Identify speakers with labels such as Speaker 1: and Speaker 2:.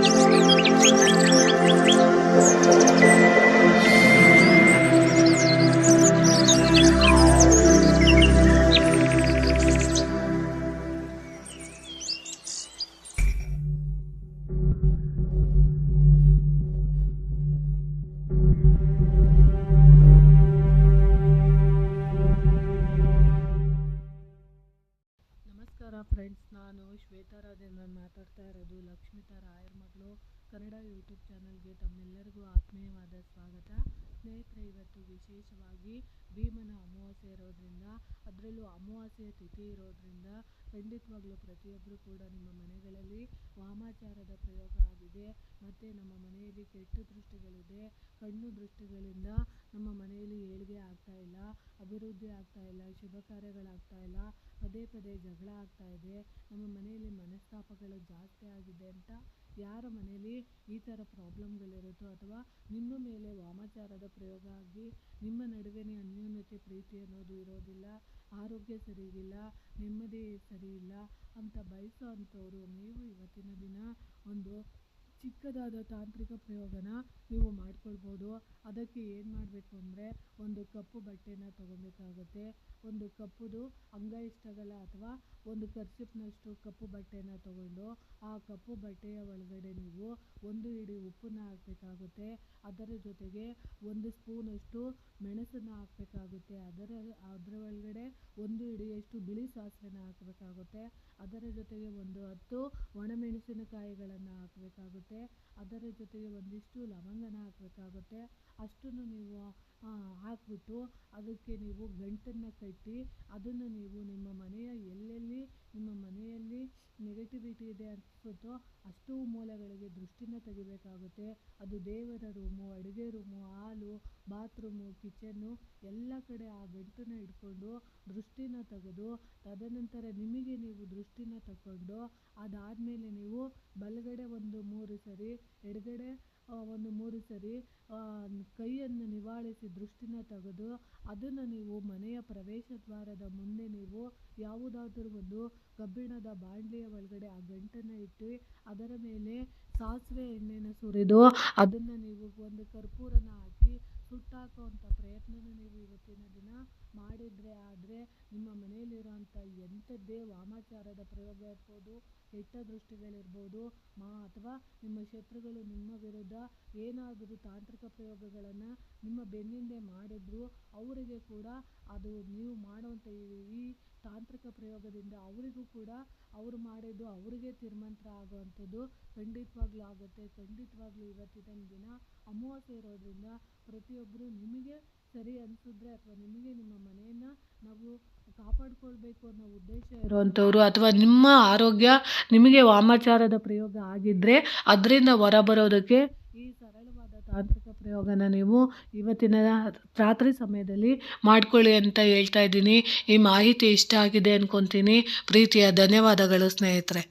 Speaker 1: Música ನಮಸ್ಕಾರ ಫ್ರೆಂಡ್ಸ್ ನಾನು ಶ್ವೇತಾ ನಾನು ಮಾತಾಡ್ತಾ ಇರೋದು ಲಕ್ಷ್ಮಿತಾ ರಾಯರ್ ಮಗಳು. ಕನ್ನಡ ಯೂಟ್ಯೂಬ್ ಚಾನಲ್ಗೆ ತಮ್ಮೆಲ್ಲರಿಗೂ ಆತ್ಮೀಯವಾದ ಸ್ವಾಗತ. ಸ್ನೇಹಿತರೆ ಇವತ್ತು ವಿಶೇಷವಾಗಿ ಭೀಮನ ಅಮಾವಾಸ್ಯೆ ಇರೋದ್ರಿಂದ, ಅದರಲ್ಲೂ ಅಮಾವಾಸ್ಯೆ ತಿಥಿ ಇರೋದ್ರಿಂದ ಖಂಡಿತವಾಗ್ಲೂ ಪ್ರತಿಯೊಬ್ಬರು ಕೂಡ ನಿಮ್ಮ ಮನೆಗಳಲ್ಲಿ ವಾಮಾಚಾರದ ಪ್ರಯೋಗ ಆಗಿದೆ. ಮತ್ತು ನಮ್ಮ ಮನೆಯಲ್ಲಿ ಕೆಟ್ಟ ದೃಷ್ಟಿಗಳಿದೆ. ಕಣ್ಣು ದೃಷ್ಟಿಗಳಿಂದ ನಮ್ಮ ಮನೆಯಲ್ಲಿ ಏಳಿಗೆ ಆಗ್ತಾ ಇಲ್ಲ, ಅಭಿವೃದ್ಧಿ ಆಗ್ತಾ ಇಲ್ಲ, ಶುಭ ಕಾರ್ಯಗಳಾಗ್ತಾ ಇಲ್ಲ, ಪದೇ ಪದೇ ಜಗಳ ಆಗ್ತಾ ಇದೆ. ನಮ್ಮ ಮನೆಯಲ್ಲಿ ಮನಸ್ತಾಪಗಳು ಜಾಸ್ತಿ ಆಗಿದೆ ಅಂತ ಯಾರ ಮನೆಯಲ್ಲಿ ಈ ಥರ ಪ್ರಾಬ್ಲಮ್ಗಳಿರುತ್ತೋ ಅಥವಾ ನಿಮ್ಮ ಮೇಲೆ ವಾಮಾಚಾರದ ಪ್ರಯೋಗ ಆಗಿ ನಿಮ್ಮ ನಡುವೆನೇ ಅನ್ಯೋನ್ಯತೆ ಪ್ರೀತಿ ಅನ್ನೋದು ಇರೋದಿಲ್ಲ, ಆರೋಗ್ಯ ಸರಿಯಿಲ್ಲ, ನೆಮ್ಮದಿ ಸರಿ ಇಲ್ಲ ಅಂತ ಬಯಸೋ ಅಂಥವ್ರು ನೀವು ಇವತ್ತಿನ ದಿನ ಒಂದು ಚಿಕ್ಕದಾದ ತಾಂತ್ರಿಕ ಪ್ರಯೋಗನ ನೀವು ಮಾಡಿಕೊಳ್ಬೋದು. ಅದಕ್ಕೆ ಏನು ಮಾಡಬೇಕು ಅಂದರೆ ಒಂದು ಕಪ್ಪು ಬಟ್ಟೆನ ತೊಗೊಬೇಕಾಗುತ್ತೆ. ಒಂದು ಕಪ್ಪುದು ಅಂಗೈಷ್ಟಗಲ ಅಥವಾ ಒಂದು ಕರ್ಚಿಪ್ನಷ್ಟು ಕಪ್ಪು ಬಟ್ಟೆನ ತಗೊಂಡು ಆ ಕಪ್ಪು ಬಟ್ಟೆಯ ಒಳಗಡೆ ನೀವು ಒಂದು ಹಿಡಿ ಉಪ್ಪನ್ನ ಹಾಕಬೇಕಾಗುತ್ತೆ. ಅದರ ಜೊತೆಗೆ ಒಂದು ಸ್ಪೂನಷ್ಟು ಮೆಣಸನ್ನು ಹಾಕಬೇಕಾಗುತ್ತೆ. ಅದರ ಅದರ ಒಳಗಡೆ ಒಂದು ಹಿಡಿಯಷ್ಟು ಬಿಳಿ ಸಾಸಿವೆನ ಹಾಕಬೇಕಾಗುತ್ತೆ. ಅದರ ಜೊತೆಗೆ ಒಂದು ಹತ್ತು ಒಣಮೆಣಸಿನಕಾಯಿಗಳನ್ನು ಹಾಕಬೇಕಾಗುತ್ತೆ. ಅದರ ಜೊತೆಗೆ ಒಂದಿಷ್ಟು ಲವಂಗನ ಹಾಕಬೇಕಾಗುತ್ತೆ. ಅಷ್ಟನ್ನು ನೀವು ಹಾಕಿಬಿಟ್ಟು ಅದಕ್ಕೆ ನೀವು ಗಂಟನ್ನು ಕಟ್ಟಿ ಅದನ್ನು ನೀವು ನಿಮ್ಮ ಮನೆಯ ಎಲ್ಲೆಲ್ಲಿ, ನಿಮ್ಮ ಮನೆಯಲ್ಲಿ ನೆಗೆಟಿವಿಟಿ ಇದೆ ಅನಿಸುತ್ತೋ ಅಷ್ಟೂ ಮೂಲೆಗಳಿಗೆ ದೃಷ್ಟಿನ ತೆಗಿಬೇಕಾಗುತ್ತೆ. ಅದು ದೇವರ ರೂಮು, ಅಡುಗೆ ರೂಮು, ಹಾಲು, ಬಾತ್ರೂಮು, ಕಿಚನ್ನು ಎಲ್ಲ ಕಡೆ ಆ ಗಂಟನ್ನು ಇಟ್ಕೊಂಡು ದೃಷ್ಟಿನ ತೆಗೆದು ತದನಂತರ ನಿಮಗೆ ನೀವು ದೃಷ್ಟಿನ ತಗೊಂಡು ಅದಾದಮೇಲೆ ನೀವು ಬಲಗಡೆ ಒಂದು ಮೂರು ಸರಿ, ಎಡಗಡೆ ಒಂದು ಮೂರು ಸರಿ ಕೈಯನ್ನು ನಿವಾಳಿಸಿ ದೃಷ್ಟಿನ ತೆಗೆದು ಅದನ್ನು ನೀವು ಮನೆಯ ಪ್ರವೇಶ ದ್ವಾರದ ಮುಂದೆ ನೀವು ಯಾವುದಾದರೂ ಒಂದು ಕಬ್ಬಿಣದ ಬಾಣಲಿಯ ಒಳಗಡೆ ಆ ಗಂಟನ್ನು ಇಟ್ಟು ಅದರ ಮೇಲೆ ಸಾಸಿವೆ ಎಣ್ಣೆನ ಸುರಿದು ಅದನ್ನು ನೀವು ಒಂದು ಕರ್ಪೂರನ ಹಾಕಿ ಸುಟ್ಟಾಕುವಂಥ ಪ್ರಯತ್ನನ ನೀವು ಇವತ್ತಿನ ದಿನ ಮಾಡಿದರೆ ಆದರೆ ನಿಮ್ಮ ಮನೆಯಲ್ಲಿರೋಂಥ ಎಂಥದ್ದೇ ವಾಮಾಚಾರದ ಪ್ರಯೋಗ ಇರ್ಬೋದು ಕೆಟ್ಟ ದೃಷ್ಟಿಗಳಿರ್ಬೋದು, ಮಾ ಅಥವಾ ನಿಮ್ಮ ಶತ್ರುಗಳು ನಿಮ್ಮ ವಿರುದ್ಧ ಏನಾದರೂ ತಾಂತ್ರಿಕ ಪ್ರಯೋಗಗಳನ್ನು ನಿಮ್ಮ ಬೆನ್ನಿಂದೆ ಮಾಡಿದ್ರು, ಅವರಿಗೆ ಕೂಡ ಅದು ನೀವು ಮಾಡುವಂಥ ಈ ತಾಂತ್ರಿಕ ಪ್ರಯೋಗದಿಂದ ಅವರಿಗೂ ಕೂಡ ಅವರು ಮಾಡಿದ್ದು ಅವರಿಗೆ ತಿರುಮಂತ್ರ ಆಗುವಂಥದ್ದು ಖಂಡಿತವಾಗ್ಲೂ ಆಗುತ್ತೆ. ಖಂಡಿತವಾಗ್ಲೂ ಇವತ್ತಿನ ದಿನ ಅಮಾವಾಸ್ಯೆ ಇರೋದ್ರಿಂದ ಪ್ರತಿಯೊಬ್ಬರು ನಿಮಗೆ ಸರಿ ಅನಿಸಿದ್ರೆ ಅಥವಾ ನಿಮಗೆ ನಿಮ್ಮ ಮನೆಯನ್ನು ನಾವು ಕಾಪಾಡಿಕೊಳ್ಬೇಕು ಅನ್ನೋ ಉದ್ದೇಶ ಇರುವಂಥವ್ರು ಅಥವಾ ನಿಮ್ಮ ಆರೋಗ್ಯ ನಿಮಗೆ ವಾಮಾಚಾರದ ಪ್ರಯೋಗ ಆಗಿದ್ದರೆ ಅದರಿಂದ ಹೊರಬರೋದಕ್ಕೆ ಈ ಸರಳವಾದ ತಾಂತ್ರಿಕ ಪ್ರಯೋಗನ ನೀವು ಇವತ್ತಿನ ರಾತ್ರಿ ಸಮಯದಲ್ಲಿ ಮಾಡ್ಕೊಳ್ಳಿ ಅಂತ ಹೇಳ್ತಾ ಇದ್ದೀನಿ. ಈ ಮಾಹಿತಿ ಇಷ್ಟ ಆಗಿದೆ ಅಂದ್ಕೊತೀನಿ ಪ್ರೀತಿಯ ಧನ್ಯವಾದಗಳು ಸ್ನೇಹಿತರೆ.